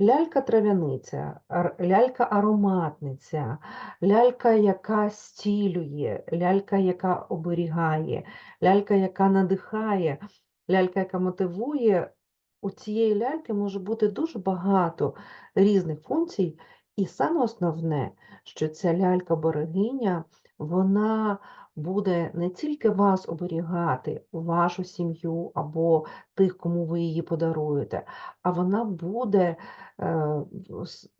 Лялька-трав'яниця, лялька-ароматниця, лялька, яка стілює, лялька, яка оберігає, лялька, яка надихає, лялька, яка мотивує. У цієї ляльки може бути дуже багато різних функцій, і саме основне, що ця лялька-берегиня, вона буде не тільки вас оберігати, вашу сім'ю або тих, кому ви її подаруєте, а вона буде е,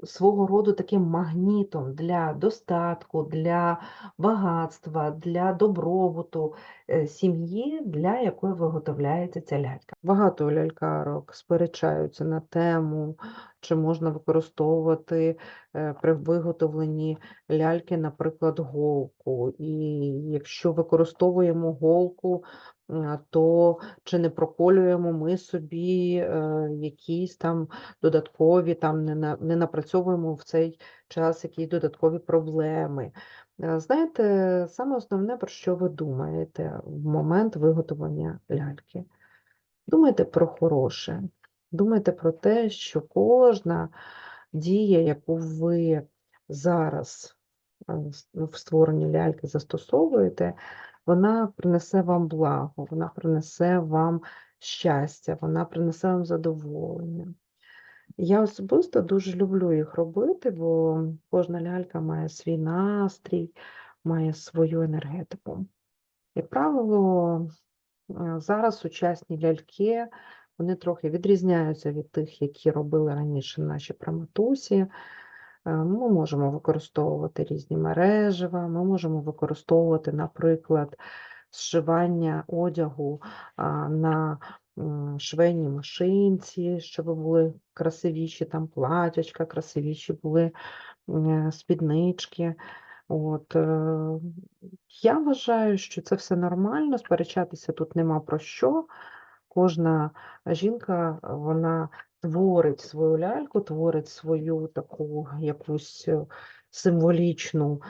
свого роду таким магнітом для достатку, для багатства, для добробуту е, сім'ї, для якої виготовляється ця лялька. Багато лялькарок сперечаються на тему, чи можна використовувати е, при виготовленні ляльки, наприклад, голку. І якщо використовуємо голку, е, то чи не проколюємо ми собі е, якісь там додаткові, там не, на, не напрацьовуємо в цей час якісь додаткові проблеми. Е, Знаєте, саме основне, про що ви думаєте в момент виготовлення ляльки. Думайте про хороше, думайте про те, що кожна дія, яку ви зараз в створенні ляльки застосовуєте, вона принесе вам благо, вона принесе вам щастя, вона принесе вам задоволення. Я особисто дуже люблю їх робити, бо кожна лялька має свій настрій, має свою енергетику. Як правило, е, зараз сучасні ляльки, вони трохи відрізняються від тих, які робили раніше наші праматусі. Е, Ми можемо використовувати різні мережева, ми можемо використовувати, наприклад, зшивання одягу на швейній машинці, щоб були красивіші там платячка, красивіші були е, спіднички. От, е, я вважаю, що це все нормально, сперечатися тут нема про що. Кожна жінка, вона творить свою ляльку, творить свою таку якусь е, символічну,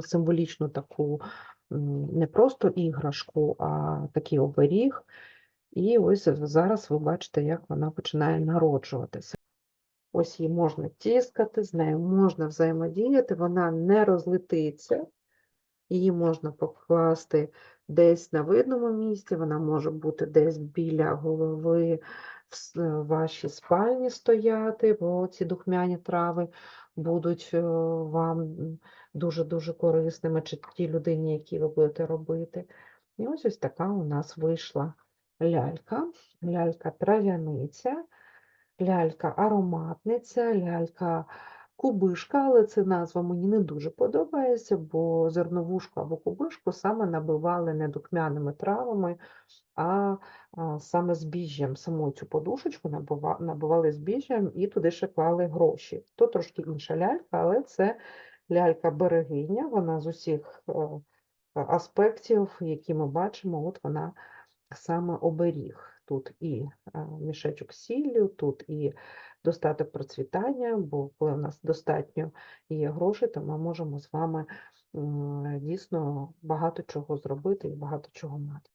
символічну таку не просто іграшку, а такий оберіг. І ось зараз ви бачите, як вона починає народжуватися. Ось її можна тіскати, з нею можна взаємодіяти, вона не розлетиться, її можна покласти десь на видному місці, вона може бути десь біля голови в е, вашій спальні стояти, бо ці духмяні трави будуть е, вам дуже-дуже корисними, чи тій людині, якій ви будете робити. І ось ось така у нас вийшла лялька, лялька-трав'яниця лялька ароматниця, лялька кубишка, але ця назва мені не дуже подобається, бо зерновушку або кубишку саме набивали не духмяними травами, а, а саме збіжжям. Саму цю подушечку набивали збіжжям і туди ще клали гроші. То трошки інша лялька, але це лялька-берегиня, вона з усіх е, аспектів, які ми бачимо, от вона саме оберіг. Тут і мішечок сіллю, тут і достаток процвітання, бо коли в нас достатньо є грошей, то ми можемо з вами дійсно багато чого зробити і багато чого мати.